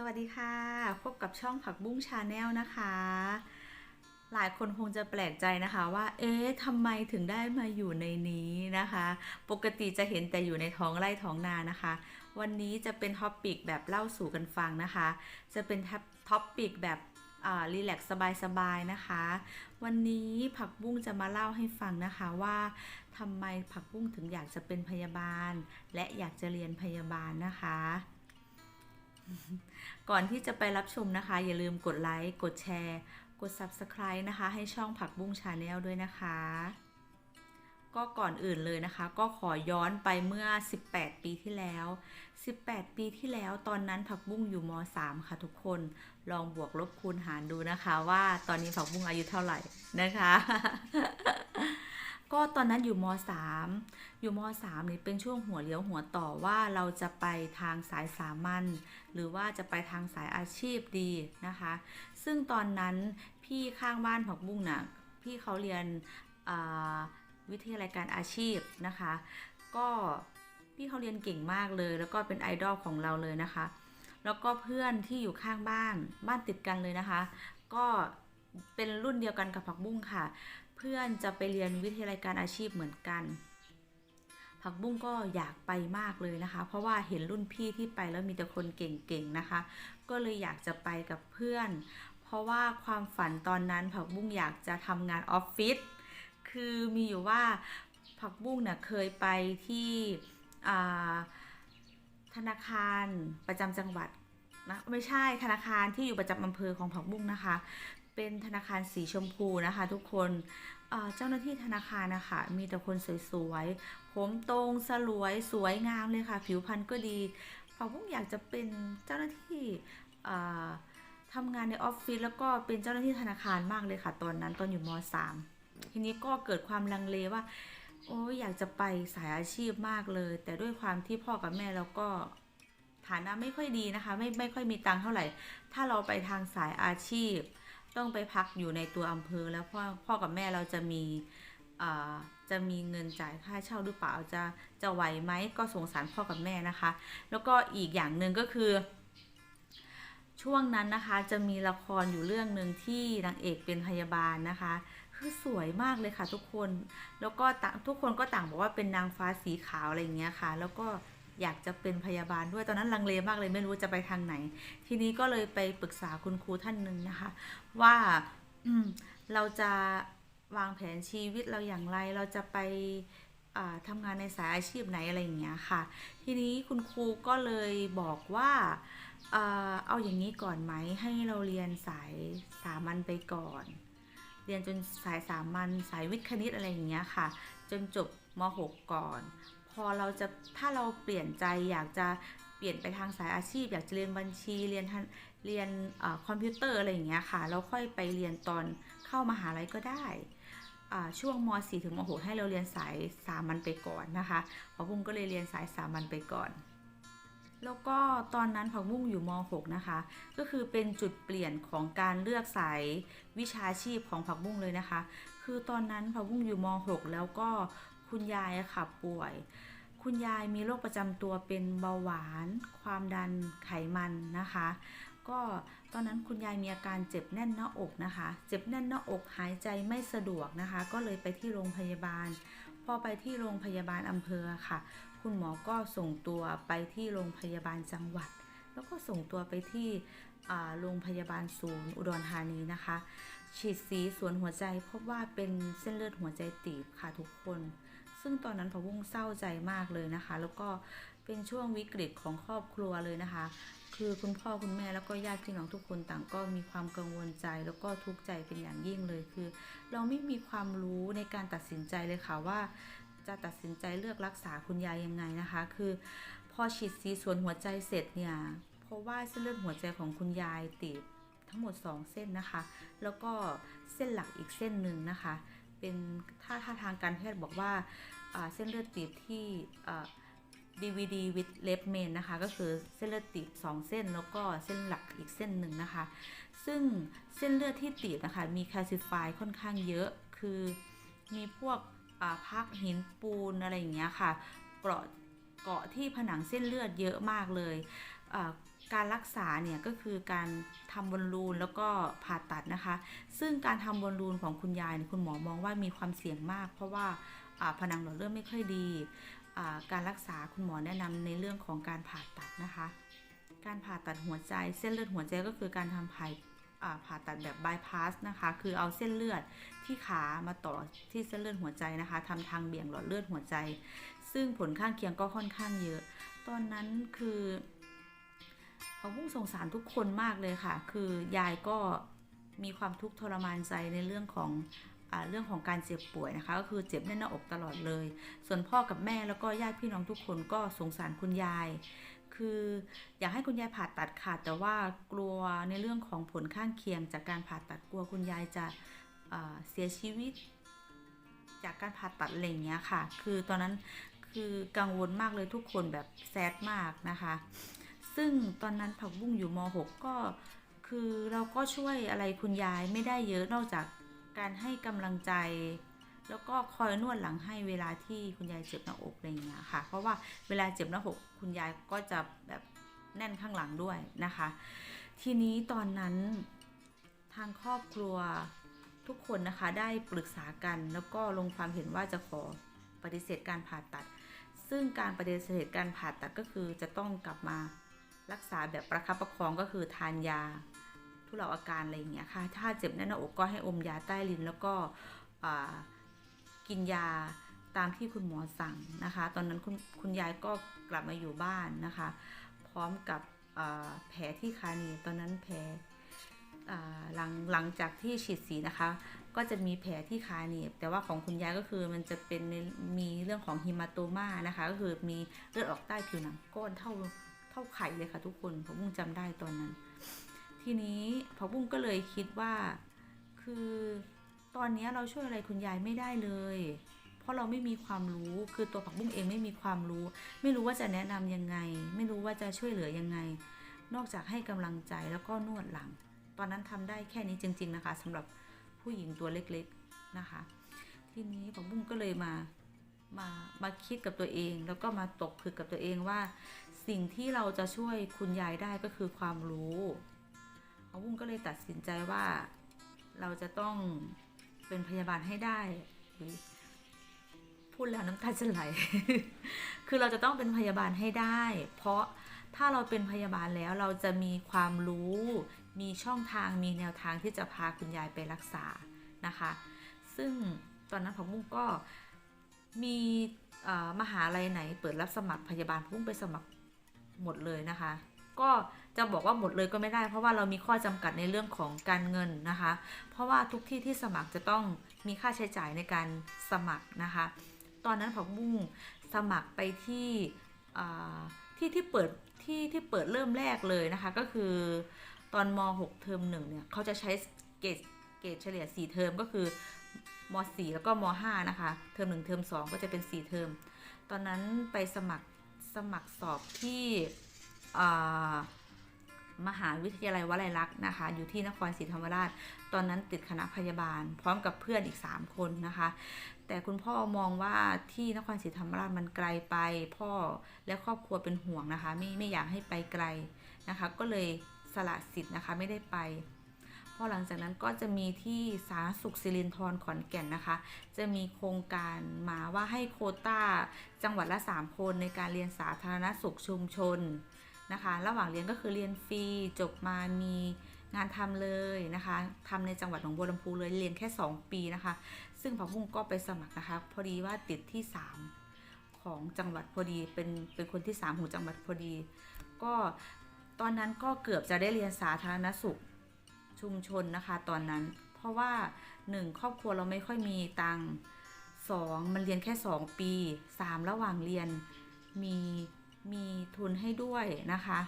สวัสดีค่ะ พบกับช่องผักบุ้งชาแนลนะคะ หลายคนคงจะแปลกใจนะคะว่า เอ๊ะทำไมถึงได้มาอยู่ในนี้นะคะ ปกติจะเห็นแต่อยู่ในท้องไร่ท้องนานะคะ วันนี้จะเป็นท็อปปิกแบบเล่าสู่กันฟังนะคะ จะเป็นท็อปปิกแบบรีแลกซ์สบายๆนะคะ วันนี้ผักบุ้งจะมาเล่าให้ฟังนะคะว่าทำไมผักบุ้งถึงอยากจะเป็นพยาบาล และอยากจะเรียนพยาบาลนะคะ ก่อนที่จะไปรับชมนะคะ อย่าลืมกดไลค์ กดแชร์ กด Subscribe นะคะ ให้ช่องผักบุ้งชาแนลด้วยนะคะ ก็ก่อนอื่นเลยนะคะ ก็ขอย้อนไปเมื่อ 18 ปีที่แล้ว 18 ปีที่แล้วตอนนั้นผักบุ้งอยู่ม .3 ค่ะทุกคน ลองบวกลบคูณหารดูนะคะ ว่าตอนนี้ผักบุ้งอายุเท่าไหร่นะคะ ก็ตอนนั้นอยู่ม .3 อยู่ม .3 นี่เป็นช่วงหัวเลี้ยวหัวต่อว่าเราจะไปทางสายสามัญหรือว่าจะไปทางสายอาชีพดีนะคะ ซึ่งตอนนั้นพี่ข้างบ้านผักบุ้งนะ่ะพี่เขาเรียนวิทยาลัยการอาชีพนะคะ ก็พี่เขาเรียนเก่งมากเลย แล้วก็เป็นไอดอลของเราเลยนะคะ แล้วก็เพื่อนที่อยู่ข้างบ้านบ้านติดกันเลยนะคะ ก็เป็นรุ่นเดียวกันกับผักบุ้งค่ะ เพื่อนจะไปเรียนวิทยาลัยการอาชีพเหมือนกัน ผักบุ้งก็อยากไปมากเลยนะคะ เพราะว่าเห็นรุ่นพี่ที่ไปแล้วมีแต่คนเก่งๆนะคะ ก็เลยอยากจะไปกับเพื่อน เพราะว่าความฝันตอนนั้นผักบุ้งอยากจะทำงานออฟฟิศคือมีอยู่ว่าผักบุ้งเนี่ยเคยไปที่ธนาคารประจำจังหวัดนะไม่ใช่ธนาคารที่อยู่ประจำอำเภอของผักบุ้งนะคะ เป็นธนาคารสีชมพูนะคะ ทุกคนเจ้าหน้าที่ธนาคารนะคะมีแต่คนสวยๆ ผมตรงสลวยสวยงามเลยค่ะ ผิวพรรณก็ดีฝากพวกอยากจะเป็นเจ้าหน้าที่ทำงานในออฟฟิศแล้วก็เป็นเจ้าหน้าที่ธนาคารมากเลยค่ะ ตอนนั้นตอนอยู่ม .3 ทีนี้ก็เกิดความลังเลว่า โอ้ยอยากจะไปสายอาชีพมากเลย แต่ด้วยความที่พ่อกับแม่เราก็ฐานะไม่ค่อยดีนะคะ ไม่ไม่ค่อยมีตังค์เท่าไหร่ ถ้าเราไปทางสายอาชีพ ต้องไปพักอยู่ในตัวอำเภอแล้วพ่อพ่อกับแม่เราจะมีจะมีเงินจ่ายค่าเช่าหรือเปล่าจะจะไหวไหมก็สงสารพ่อกับแม่นะคะ แล้วก็อีกอย่างหนึ่งก็คือ ช่วงนั้นนะคะจะมีละครอยู่เรื่องหนึ่งที่นางเอกเป็นพยาบาลนะคะคือสวยมากเลยค่ะทุกคน แล้วก็ทุกคนก็ต่างบอกว่าเป็นนางฟ้าสีขาวอะไรอย่างเงี้ยค่ะ แล้วก็ อยากจะเป็นพยาบาลด้วยตอนนั้นลังเลมากเลยไม่รู้จะไปทางไหน ทีนี้ก็เลยไปปรึกษาคุณครูท่านหนึ่งนะคะ ว่าเราจะวางแผนชีวิตเราอย่างไรเราจะไปทำงานในสายอาชีพไหนอะไรอย่างเงี้ยค่ะ ทีนี้คุณครูก็เลยบอกว่าเอาอย่างนี้ก่อนไหมให้เราเรียนสายสามัญไปก่อน เรียนจนสายสามัญสายวิทย์คณิตอะไรอย่างเงี้ยค่ะ จนจบม .6 ก่อน อเราจะถ้าเราเปลี่ยนใจอยากจะเปลี่ยนไปทางสายอาชีพ อยากจะเรียนบัญชีเรียนเรียนคอมพิวเตอร์อะไรอย่างเงี้ยค่ะเราค่อยไปเรียนตอนเข้ามาหาลัยก็ได้ช่วงม .4 ถึงม .6 ให้เราเรียนสายสามัญไปก่อนนะคะผักบุ้งก็เลยเรียนสายสามัญไปก่อน แล้วก็ตอนนั้นผักบุ้งอยู่ม .6 นะคะ ก็คือเป็นจุดเปลี่ยนของการเลือกสายวิชาชีพของผักบุ้งเลยนะคะ คือตอนนั้นผักบุ้งอยู่ม .6 แล้วก็ คุณยายค่ะป่วย คุณยายมีโรคประจำตัวเป็นเบาหวาน ความดันไขมันนะคะ ก็ตอนนั้นคุณยายมีอาการเจ็บแน่นหน้าอกนะคะ เจ็บแน่นหน้าอกหายใจไม่สะดวกนะคะ ก็เลยไปที่โรงพยาบาล พอไปที่โรงพยาบาลอำเภอค่ะ คุณหมอก็ส่งตัวไปที่โรงพยาบาลจังหวัด แล้วก็ส่งตัวไปที่โรงพยาบาลศูนย์อุดรธานีนะคะ ฉีดสีส่วนหัวใจพบว่าเป็นเส้นเลือดหัวใจตีบค่ะทุกคน ซึ่งตอนนั้นพะวุ้งเศร้าใจมากเลยนะคะ แล้วก็เป็นช่วงวิกฤตของครอบครัวเลยนะคะ คือคุณพ่อคุณแม่แล้วก็ญาติพี่น้องทุกคนต่างก็มีความกังวลใจแล้วก็ทุกข์ใจเป็นอย่างยิ่งเลยคือ เราไม่มีความรู้ในการตัดสินใจเลยค่ะว่า จะตัดสินใจเลือกรักษาคุณยายยังไงนะคะ คือ พอฉีดซีส่วนหัวใจเสร็จเนี่ยเพราะว่าเส้นเลือดหัวใจของคุณยายติดทั้งหมด 2 เส้นนะคะ แล้วก็เส้นหลักอีกเส้นหนึ่งนะคะ เป็นถ้าถ้าทางการแพทย์บอกว่าเส้นเลือดตีบที่ DVD with left main นะคะ ก็คือเส้นเลือดตีบ 2 เส้น แล้วก็เส้นหลักอีกเส้นหนึ่งนะคะ ซึ่งเส้นเลือดที่ตีบนะคะ มีแคลซิฟายค่อนข้างเยอะ คือมีพวกพักหินปูนอะไรอย่างเงี้ยค่ะ เกาะเกาะที่ผนังเส้นเลือดเยอะมากเลย การรักษาเนี่ยก็คือการทำบอลลูนแล้วก็ผ่าตัดนะคะ ซึ่งการทำบอลลูนของคุณยายเนี่ยคุณหมอมองว่ามีความเสี่ยงมาก เพราะว่าผนังหลอดเลือดไม่ค่อยดี การรักษาคุณหมอแนะนำในเรื่องของการผ่าตัดนะคะ การผ่าตัดหัวใจเส้นเลือดหัวใจก็คือการทำผ่าผ่าตัดแบบบายพาสนะคะ คือเอาเส้นเลือดที่ขามาต่อที่เส้นเลือดหัวใจนะคะทำทางเบี่ยงหลอดเลือดหัวใจ ซึ่งผลข้างเคียงก็ค่อนข้างเยอะ ตอนนั้นคือ เขาพุ่งสงสารทุกคนมากเลยค่ะ คือยายก็มีความทุกข์ทรมานใจในเรื่องของอเรื่องของการเจ็บป่วยนะคะ ก็คือเจ็บแน่นหน้าอกตลอดเลย ส่วนพ่อกับแม่แล้วก็ญาติพี่น้องทุกคนก็สงสารคุณยาย คืออยากให้คุณยายผ่าตัดค่ะ แต่ว่ากลัวในเรื่องของผลข้างเคียง จากการผ่าตัดกลัวคุณยายจะเสียชีวิต จากการผ่าตัดอะไรอย่างเงี้ยค่ะ คือตอนนั้นคือกังวลมากเลยทุกคนแบบแซดมากนะคะ ซึ่งตอนนั้นผักบุ้งอยู่ม .6 ก็คือเราก็ช่วยอะไรคุณยายไม่ได้เยอะนอกจากการให้กำลังใจ แล้วก็คอยนวดหลังให้เวลาที่คุณยายเจ็บหน้าอกอะไรอย่างเงี้ยค่ะ เพราะว่าเวลาเจ็บหน้าอกคุณยายก็จะแบบแน่นข้างหลังด้วยนะคะ ทีนี้ตอนนั้นทางครอบครัวทุกคนนะคะได้ปรึกษากันแล้วก็ลงความเห็นว่าจะขอปฏิเสธการผ่าตัด ซึ่งการปฏิเสธการผ่าตัดก็คือจะต้องกลับมา รักษาแบบประคับประคองก็คือทานยา ทุเลาอาการอะไรอย่างเงี้ยค่ะ ถ้าเจ็บแน่นหน้าอกก็ให้อมยาใต้ลิ้นแล้วก็กินยาตามที่คุณหมอสั่งนะคะ ตอนนั้นคุณคุณยายก็กลับมาอยู่บ้านนะคะ พร้อมกับแผลที่ขาหนีบตอนนั้นแผลหลังหลังจากที่ฉีดสีนะคะ ก็จะมีแผลที่ขาหนีบแต่ว่าของคุณยายก็คือมันจะเป็นมีเรื่องของฮิมาโตมานะคะ ก็คือมีเลือดออกใต้ผิวหนังก้อนเท่า เท่าไข่เลยค่ะทุกคนผมบุ้งจำได้ตอนนั้น ทีนี้ผักบุ้งก็เลยคิดว่า คือตอนนี้เราช่วยอะไรคุณยายไม่ได้เลย เพราะเราไม่มีความรู้คือตัวผักบุ้งเองไม่มีความรู้ ไม่รู้ว่าจะแนะนำยังไง ไม่รู้ว่าจะช่วยเหลือยังไง นอกจากให้กำลังใจแล้วก็นวดหลัง ตอนนั้นทำได้แค่นี้จริง ๆนะคะสำหรับผู้หญิงตัวเล็กๆนะคะ ทีนี้ผักบุ้งก็เลยมามามาคิดกับตัวเองแล้วก็มาตกผลึกกับตัวเองว่า สิ่งที่เราจะช่วยคุณยายได้ก็คือความรู้ผักบุ้งก็เลยตัดสินใจว่าเราจะต้องเป็นพยาบาลให้ได้ พูดแล้วน้ำตาจะไหล คือเราจะต้องเป็นพยาบาลให้ได้ เพราะถ้าเราเป็นพยาบาลแล้วเราจะมีความรู้ มีช่องทาง มีแนวทางที่จะพาคุณยายไปรักษานะคะ ซึ่งตอนนั้นผักบุ้งก็มีมหาลัยไหนเปิดรับสมัครพยาบาลผักบุ้งไปสมัคร หมดเลยนะคะ ก็จะบอกว่าหมดเลยก็ไม่ได้ เพราะว่าเรามีข้อจำกัดในเรื่องของการเงินนะคะ เพราะว่าทุกที่ที่สมัครจะต้องมีค่าใช้จ่ายในการสมัครนะคะ ตอนนั้นผักบุ้งสมัครไปที่ที่ที่เปิดที่ที่เปิดเริ่มแรกเลยนะคะ ก็คือตอนม .6 เทอมหนึ่งเนี่ยเขาจะใช้เกรดเกรดเฉลี่ย 4 เทอมก็คือม .4 แล้วก็ม .5 นะคะ เทอม1เทอม2 ก็จะเป็น 4 เทอม ตอนนั้นไปสมัคร มัครสอบที่มหาวิทยาลัยวลัยลักษณ์นะคะ อยู่ที่นครศรีธรรมราช ตอนนั้นติดคณะพยาบาล พร้อมกับเพื่อนอีก 3 คนนะคะ แต่คุณพ่อมองว่าที่นครศรีธรรมราชมันไกลไป พ่อและครอบครัวเป็นห่วงนะคะ ไม่ไม่อยากให้ไปไกลนะคะ ก็เลยสละสิทธิ์นะคะไม่ได้ไป พอหลังจากนั้นก็จะมีที่สาธารณสุขสิรินธรขอนแก่นนะคะ จะมีโครงการมาว่าให้โคต้าจังหวัดละ 3 คนในการเรียนสาธารณสุขชุมชนนะคะ ระหว่างเรียนก็คือเรียนฟรีจบมามีงานทำเลยนะคะทำในจังหวัดหนองบัวลำพูเลยเรียนแค่ 2 ปีนะคะ ซึ่งผักบุ้งก็ไปสมัครนะคะ พอดีว่าติดที่ 3 ของจังหวัดพอดี เป็นเป็นคนที่ 3 ของจังหวัดพอดี ก็ตอนนั้นก็เกือบจะได้เรียนสาธารณสุข ชุมชนนะคะ ตอนนั้น เพราะว่า 1 ครอบครัวเราไม่ค่อยมีตังค์สองมันเรียนแค่ 2 ปี 3 ระหว่างเรียนมีมีทุนให้ด้วยนะคะ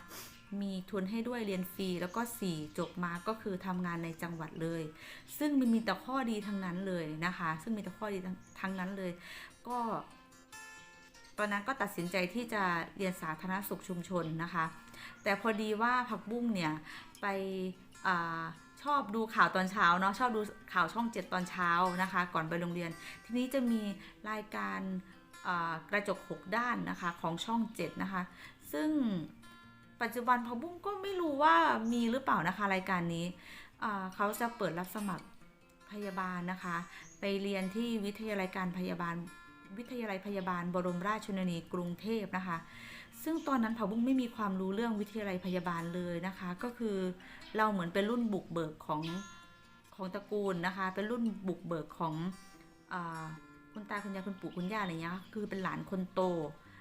มีทุนให้ด้วยเรียนฟรีแล้วก็ 4 จบมาก็คือทำงานในจังหวัดเลย ซึ่งมันมีแต่ข้อดีทั้งนั้นเลยนะคะ ซึ่งมีแต่ข้อดีทั้งทั้งนั้นเลย ก็ ตอนนั้นก็ตัดสินใจที่จะเรียนสาธารณสุขชุมชนนะคะ แต่พอดีว่าผักบุ้งเนี่ยไปอา ชอบดูข่าวตอนเช้าเนาะชอบดูข่าวช่องเจ็ดตอนเช้านะคะ ก่อนไปโรงเรียน ทีนี้จะมีรายการกระจกหกด้านนะคะของช่องเจ็ดนะคะ ซึ่งปัจจุบันผักบุ้งก็ไม่รู้ว่ามีหรือเปล่านะคะรายการนี้เขาจะเปิดรับสมัครพยาบาลนะคะ ไปเรียนที่วิทยาลัยการพยาบาลวิทยาลัยพยาบาลบรมราชชนนีกรุงเทพนะคะ ซึ่งตอนนั้นผักบุ้งไม่มีความรู้เรื่องวิทยาลัยพยาบาลเลยนะคะ ก็คือ เราเหมือนเป็นรุ่นบุกเบิกของของตระกูลนะคะ เป็นรุ่นบุกเบิกของอคุณตาคุณยายคุณปู่คุณย่าอะไรเงี้ยคือเป็นหลานคนโต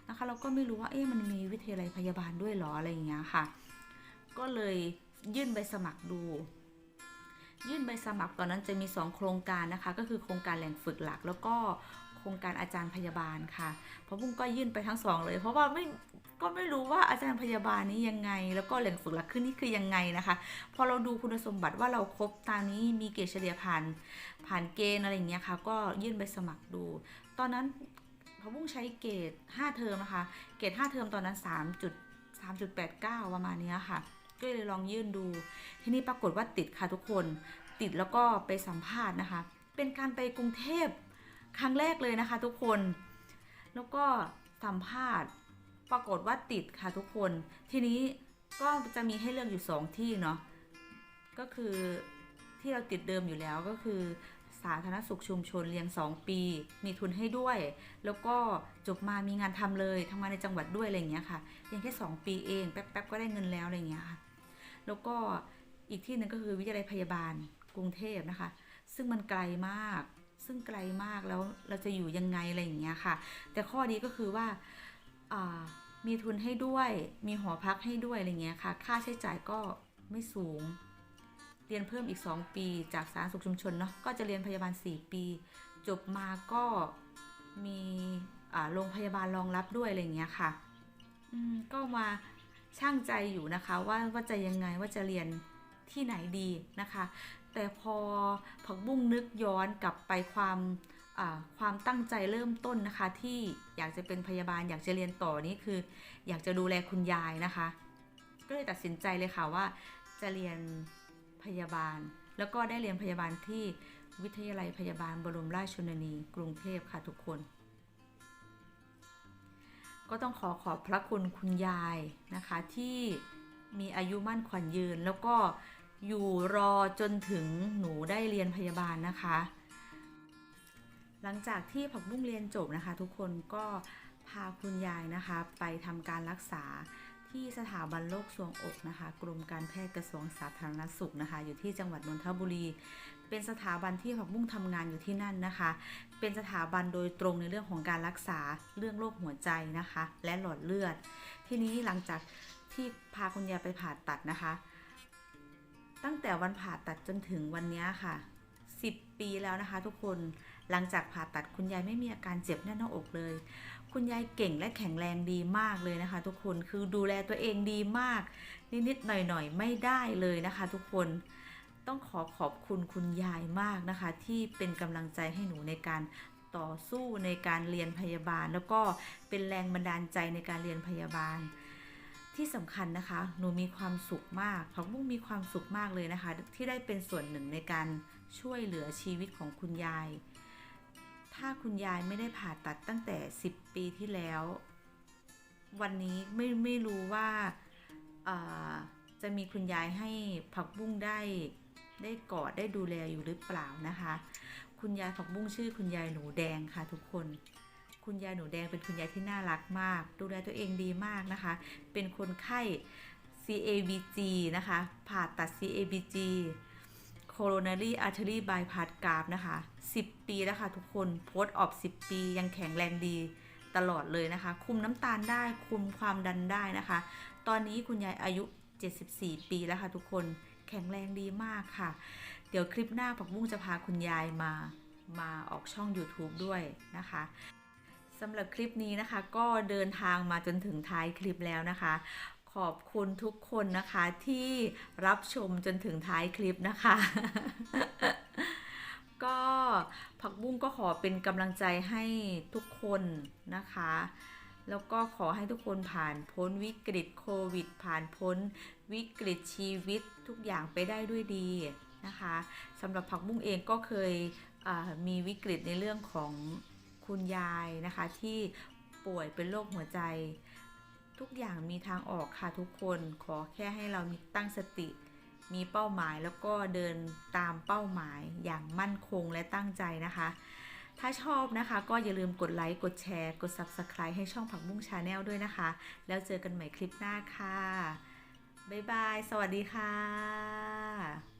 นะคะ เราก็ไม่รู้ว่าเอ๊ะมันมีวิทยาลัยพยาบาลด้วยหรออะไรอย่างเงี้ยค่ะ ก็เลยยื่นใบสมัครดู ยื่นใบสมัครตอนนั้นจะมี 2 โครงการนะคะ ก็คือโครงการแหล่งฝึกหลัก แล้วก็ โครงการอาจารย์พยาบาลค่ะเพราะบุ้งก็ยื่นไปทั้งสองเลย เพราะว่าไม่ก็ไม่รู้ว่าอาจารย์พยาบาลนี้ยังไง แล้วก็แหล่งฝึกหลักขึ้นนี่คือยังไงนะคะ พอเราดูคุณสมบัติว่าเราครบตามนี้มีเกรดเฉลี่ยผ่านผ่านเกณฑ์อะไรอย่างเงี้ยค่ะ ก็ยื่นใบสมัครดู ตอนนั้นพอบุ้งใช้เกรด5เทอมนะคะเกรด5เทอมตอนนั้น3จุด3.89 ประมาณเนี้ยค่ะก็เลยลองยื่นดู ทีนี้ปรากฏว่าติดค่ะทุกคน ติดแล้วก็ไปสัมภาษณ์นะคะ เป็นการไปกรุงเทพ ครั้งแรกเลยนะคะทุกคน แล้วก็สัมภาษณ์ปรากฏว่าติดค่ะทุกคน ทีนี้ก็จะมีให้เลือกอยู่สองที่เนาะ ก็คือที่เราติดเดิมอยู่แล้วก็คือสาธารณสุขชุมชนเรียน 2 ปี มีทุนให้ด้วย แล้วก็จบมามีงานทำเลยทำงานในจังหวัดด้วยอะไรเงี้ยค่ะเรียนแค่ 2 ปีเองแป๊บๆก็ได้เงินแล้วอะไรเงี้ยค่ะ แล้วก็อีกที่หนึ่งก็คือวิทยาลัยพยาบาลกรุงเทพนะคะ ซึ่งมันไกลมาก ซึ่งไกลมากแล้วเราจะอยู่ยังไงอะไรอย่างเงี้ยค่ะ แต่ข้อดีก็คือว่าามีทุนให้ด้วย มีหอพักให้ด้วยอะไรเงี้ยค่ะ ค่าใช้จ่ายก็ไม่สูง เรียนเพิ่มอีก 2 ปีจากสารสุขชุมชนเนาะ ก็จะเรียนพยาบาล 4 ปี จบมาก็มีโรงพยาบาลรองรับด้วยอะไรเงี้ยค่ะ ก็มาช่างใจอยู่นะคะว่าว่าจะยังไงว่าจะเรียนที่ไหนดีนะคะ แต่พอผักบุ้งนึกย้อนกลับไปความความตั้งใจเริ่มต้นนะคะ ที่อยากจะเป็นพยาบาลอยากจะเรียนต่อนี่คือ อยากจะดูแลคุณยายนะคะ ก็เลยตัดสินใจเลยค่ะว่า จะเรียนพยาบาล แล้วก็ได้เรียนพยาบาลที่วิทยาลัยพยาบาลบรมราชชนนี กรุงเทพค่ะทุกคน ก็ต้องขอขอบพระคุณคุณยายนะคะที่มีอายุมั่นขวัญยืนแล้วก็ อยู่รอจนถึงหนูได้เรียนพยาบาลนะคะ หลังจากที่ผักบุ้งเรียนจบนะคะ ทุกคนก็พาคุณยายนะคะ ไปทำการรักษาที่สถาบันโรคทรวงอกนะคะ กรมการแพทย์กระทรวงสาธารณสุขนะคะ อยู่ที่จังหวัดนนทบุรี เป็นสถาบันที่ผักบุ้งทำงานอยู่ที่นั่นนะคะ เป็นสถาบันโดยตรงในเรื่องของการรักษาเรื่องโรคหัวใจนะคะ และหลอดเลือด ทีนี้หลังจากที่พาคุณยายไปผ่าตัดนะคะ ตั้งแต่วันผ่าตัดจนถึงวันนี้ค่ะ 10 ปีแล้วนะคะ ทุกคนหลังจากผ่าตัดคุณยายไม่มีอาการเจ็บแน่นหน้าอกเลย คุณยายเก่งและแข็งแรงดีมากเลยนะคะ ทุกคนคือดูแลตัวเองดีมาก นิดๆหน่อยๆไม่ได้เลยนะคะ ทุกคนต้องขอขอบคุณคุณยายมากนะคะ ที่เป็นกำลังใจให้หนูในการต่อสู้ในการเรียนพยาบาล แล้วก็เป็นแรงบันดาลใจในการเรียนพยาบาล ที่สำคัญนะคะ หนูมีความสุขมากผักบุ้งมีความสุขมากเลยนะคะ ที่ได้เป็นส่วนหนึ่งในการช่วยเหลือชีวิตของคุณยาย ถ้าคุณยายไม่ได้ผ่าตัดตั้งแต่ 10 ปีที่แล้ว วันนี้ไม่ไม่รู้ว่าจะมีคุณยายให้ผักบุ้งได้ได้กอดได้ดูแลอยู่หรือเปล่านะคะ คุณยายผักบุ้งชื่อคุณยายหนูแดงค่ะทุกคน คุณยายหนูแดงเป็นคุณยายที่น่ารักมาก ดูแลตัวเองดีมากนะคะ เป็นคนไข้ CABG นะคะ ผ่าตัด CABG coronary artery bypass graft นะคะ 10 ปีแล้วค่ะทุกคนโพสต์ออก10 ปียังแข็งแรงดีตลอดเลยนะคะ คุมน้ำตาลได้คุมความดันได้นะคะ ตอนนี้คุณยายอายุ 74 ปีแล้วค่ะทุกคนแข็งแรงดีมากค่ะ เดี๋ยวคลิปหน้าผักบุ้งจะพาคุณยายมามาออกช่อง YouTube ด้วยนะคะ สำหรับคลิปนี้นะคะ ก็เดินทางมาจนถึงท้ายคลิปแล้วนะคะ ขอบคุณทุกคนนะคะที่รับชมจนถึงท้ายคลิปนะคะ ก็ผักบุ้งก็ขอเป็นกำลังใจให้ทุกคนนะคะ แล้วก็ขอให้ทุกคนผ่านพ้นวิกฤตโควิด ผ่านพ้นวิกฤตชีวิตทุกอย่างไปได้ด้วยดีนะคะสำหรับผักบุ้งเองก็เคยมีวิกฤตในเรื่องของ คุณยายนะคะ ที่ป่วยเป็นโรคหัวใจ ทุกอย่างมีทางออกค่ะทุกคนขอแค่ให้เรามีตั้งสติ มีเป้าหมายแล้วก็เดินตามเป้าหมายอย่างมั่นคงและตั้งใจนะคะ ถ้าชอบนะคะ ก็อย่าลืมกดไลค์กดแชร์ กด Subscribe ให้ช่องผักบุ้งชาแนลด้วยนะคะ แล้วเจอกันใหม่คลิปหน้าค่ะบ๊ายบาย สวัสดีค่ะ